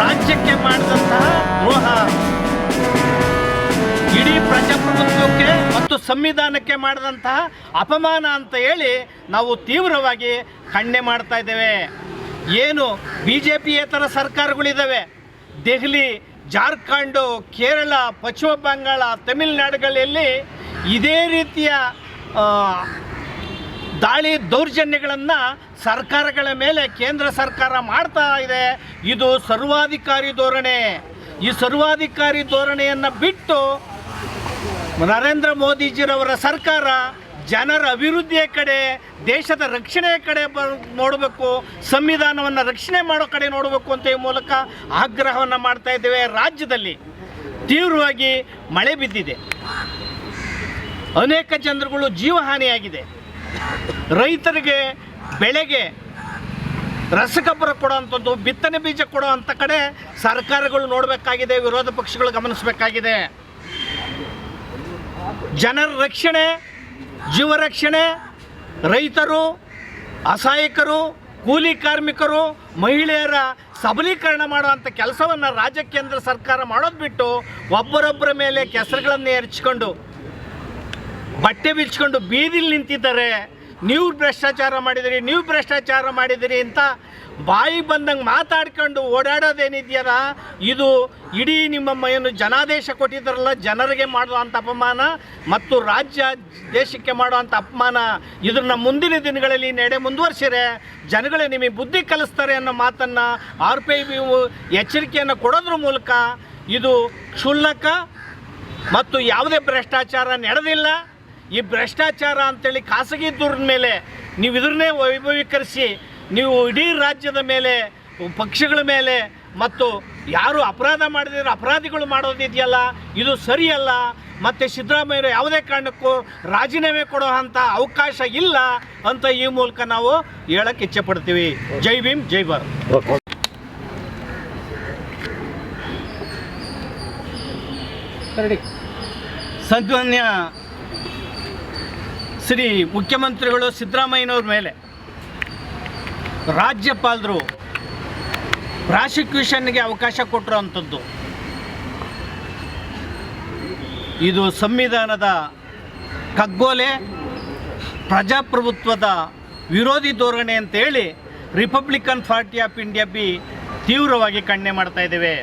ರಾಜ್ಯಕ್ಕೆ ಮಾಡಿದಂತಹ ದ್ರೋಹ. ಇಡೀ ಪ್ರಜಾಪ್ರಭುತ್ವಕ್ಕೆ ಮತ್ತು ಸಂವಿಧಾನಕ್ಕೆ ಮಾಡಿದಂತಹ ಅಪಮಾನ ಅಂತ ಹೇಳಿ ನಾವು ತೀವ್ರವಾಗಿ ಖಂಡನೆ ಮಾಡ್ತಾ ಇದ್ದೇವೆ. ಏನು ಬಿ ಜೆ ಪಿಯೇತರ ಸರ್ಕಾರಗಳಿದ್ದಾವೆ ದೆಹಲಿ, ಜಾರ್ಖಂಡು, ಕೇರಳ, ಪಶ್ಚಿಮ ಬಂಗಾಳ, ತಮಿಳುನಾಡುಗಳಲ್ಲಿ ಇದೇ ರೀತಿಯ ದಾಳಿ ದೌರ್ಜನ್ಯಗಳನ್ನು ಸರ್ಕಾರಗಳ ಮೇಲೆ ಕೇಂದ್ರ ಸರ್ಕಾರ ಮಾಡ್ತಾ ಇದೆ. ಇದು ಸರ್ವಾಧಿಕಾರಿ ಧೋರಣೆ. ಈ ಸರ್ವಾಧಿಕಾರಿ ಧೋರಣೆಯನ್ನು ಬಿಟ್ಟು ನರೇಂದ್ರ ಮೋದಿಜಿರವರ ಸರ್ಕಾರ ಜನರ ಅಭಿವೃದ್ಧಿಯ ಕಡೆ, ದೇಶದ ರಕ್ಷಣೆಯ ಕಡೆ ಬ, ನೋಡಬೇಕು, ಸಂವಿಧಾನವನ್ನು ರಕ್ಷಣೆ ಮಾಡೋ ಕಡೆ ನೋಡಬೇಕು ಅಂತ ಈ ಮೂಲಕ ಆಗ್ರಹವನ್ನು ಮಾಡ್ತಾ ಇದ್ದೇವೆ. ರಾಜ್ಯದಲ್ಲಿ ತೀವ್ರವಾಗಿ ಮಳೆ ಬಿದ್ದಿದೆ. ಅನೇಕ ಜನರುಗಳು ಜೀವಹಾನಿಯಾಗಿದೆ. ರೈತರಿಗೆ ಬೆಳೆಗೆ ರಸಗೊಬ್ಬರ ಕೊಡುವಂಥದ್ದು, ಬಿತ್ತನೆ ಬೀಜ ಕೊಡುವಂಥ ಕಡೆ ಸರ್ಕಾರಗಳು ನೋಡಬೇಕಾಗಿದೆ, ವಿರೋಧ ಪಕ್ಷಗಳು ಗಮನಿಸಬೇಕಾಗಿದೆ. ಜನರ ರಕ್ಷಣೆ, ಜೀವ ರಕ್ಷಣೆ, ರೈತರು, ಅಸಹಾಯಕರು, ಕೂಲಿ ಕಾರ್ಮಿಕರು, ಮಹಿಳೆಯರ ಸಬಲೀಕರಣ ಮಾಡುವಂಥ ಕೆಲಸವನ್ನು ರಾಜ್ಯ ಕೇಂದ್ರ ಸರ್ಕಾರ ಮಾಡೋದು ಬಿಟ್ಟು ಒಬ್ಬರೊಬ್ಬರ ಮೇಲೆ ಕೆಸರುಗಳನ್ನು ಎರಚಿಕೊಂಡು ಬಟ್ಟೆ ಬಿಚ್ಕೊಂಡು ಬೀದಿಲಿ ನಿಂತಿದ್ದಾರೆ. ನೀವು ಭ್ರಷ್ಟಾಚಾರ ಮಾಡಿದಿರಿ, ನೀವು ಭ್ರಷ್ಟಾಚಾರ ಮಾಡಿದಿರಿ ಅಂತ ಬಾಯಿ ಬಂದಂಗೆ ಮಾತಾಡ್ಕೊಂಡು ಓಡಾಡೋದೇನಿದೆಯಲ್ಲ, ಇದು ಇಡೀ ನಿಮ್ಮ ಏನು ಜನಾದೇಶ ಕೊಟ್ಟಿದ್ದಾರಲ್ಲ ಜನರಿಗೆ ಮಾಡುವಂಥ ಅಪಮಾನ ಮತ್ತು ರಾಜ್ಯ ದೇಶಕ್ಕೆ ಮಾಡುವಂಥ ಅಪಮಾನ. ಇದನ್ನು ಮುಂದಿನ ದಿನಗಳಲ್ಲಿ ನಡೆ ಮುಂದುವರಿಸಿರೆ ಜನಗಳೇ ನಿಮಗೆ ಬುದ್ಧಿ ಕಲಿಸ್ತಾರೆ ಅನ್ನೋ ಮಾತನ್ನು ಆರ್ ಪಿ ಐ ಎಚ್ಚರಿಕೆಯನ್ನು ಕೊಡೋದ್ರ ಮೂಲಕ ಇದು ಕ್ಷುಲ್ಲಕ ಮತ್ತು ಯಾವುದೇ ಭ್ರಷ್ಟಾಚಾರ ನಡೆದಿಲ್ಲ. ಈ ಭ್ರಷ್ಟಾಚಾರ ಅಂತೇಳಿ ಖಾಸಗಿ ದೂರದ ಮೇಲೆ ನೀವು ಇದನ್ನೇ ವೈಭವೀಕರಿಸಿ ನೀವು ಇಡೀ ರಾಜ್ಯದ ಮೇಲೆ ಪಕ್ಷಗಳ ಮೇಲೆ ಮತ್ತು ಯಾರು ಅಪರಾಧ ಮಾಡಿದ್ರೆ ಅಪರಾಧಿಗಳು ಮಾಡೋದಿದೆಯಲ್ಲ ಇದು ಸರಿಯಲ್ಲ ಮತ್ತು ಸಿದ್ದರಾಮಯ್ಯರು ಯಾವುದೇ ಕಾರಣಕ್ಕೂ ರಾಜೀನಾಮೆ ಕೊಡೋ ಅಂಥ ಅವಕಾಶ ಇಲ್ಲ ಅಂತ ಈ ಮೂಲಕ ನಾವು ಹೇಳಕ್ಕೆ ಇಚ್ಛೆ ಪಡ್ತೀವಿ. ಜೈ ಭೀಮ್ ಜೈ ಭಾರತ್. ಸನ್ಮಾನ್ಯ ಶ್ರೀ ಮುಖ್ಯಮಂತ್ರಿಗಳು ಸಿದ್ದರಾಮಯ್ಯನವ್ರ ಮೇಲೆ ರಾಜ್ಯಪಾಲರು ಪ್ರಾಸಿಕ್ಯೂಷನ್ಗೆ ಅವಕಾಶ ಕೊಟ್ಟಿರೋವಂಥದ್ದು. ಇದು ಸಂವಿಧಾನದ ಕಗ್ಗೋಲೆ, ಪ್ರಜಾಪ್ರಭುತ್ವದ ವಿರೋಧಿ ಧೋರಣೆ ಅಂತೇಳಿ republican party of India B ತೀವ್ರವಾಗಿ ಖಂಡನೆ ಮಾಡ್ತಾ ಇದ್ದೇವೆ.